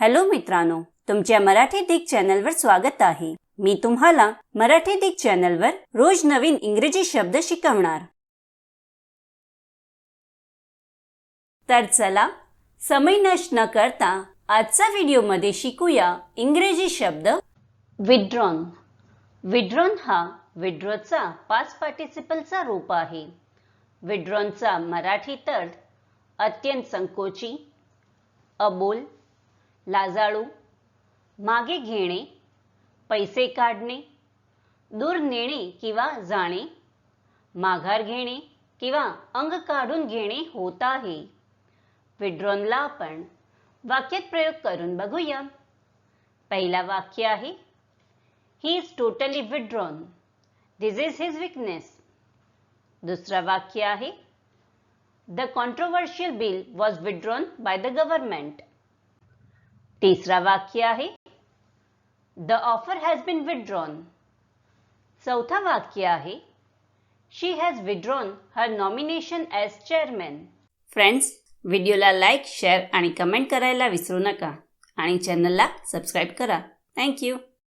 Hello मित्रांनो तुमच्या मराठी दिग चॅनलवर स्वागत आहे. मी तुम्हाला मराठी दिग चॅनलवर रोज नवीन इंग्रजी शब्द शिकवणार. तर चला समय नष्ट न करता आजचा व्हिडिओमध्ये शिकूया इंग्रजी शब्द विड्रॉन विड्रॉन हा विड्रॉचा पाच पार्टिसिपलचा रूप आहे. विड्रॉनचा मराठी तर अत्यंत संकोची अबोल लाजाळू मागे घेणे पैसे काढणे दूर नेणे किंवा जाणे माघार घेणे किंवा अंग काढून घेणे होत आहे. विड्रॉनला आपण वाक्यात प्रयोग करून बघूया. पहिला वाक्य आहे he is totally withdrawn this is his weakness दुसरा वाक्य आहे the controversial bill was withdrawn by the government तिसरा वाक्य आहे. The offer has been withdrawn चौथा वाक्य आहे. She has withdrawn her nomination as chairman friends व्हिडिओला लाईक शेअर आणि कमेंट करायला विसरू नका. आणि चॅनलला सबस्क्राईब करा. थँक्यू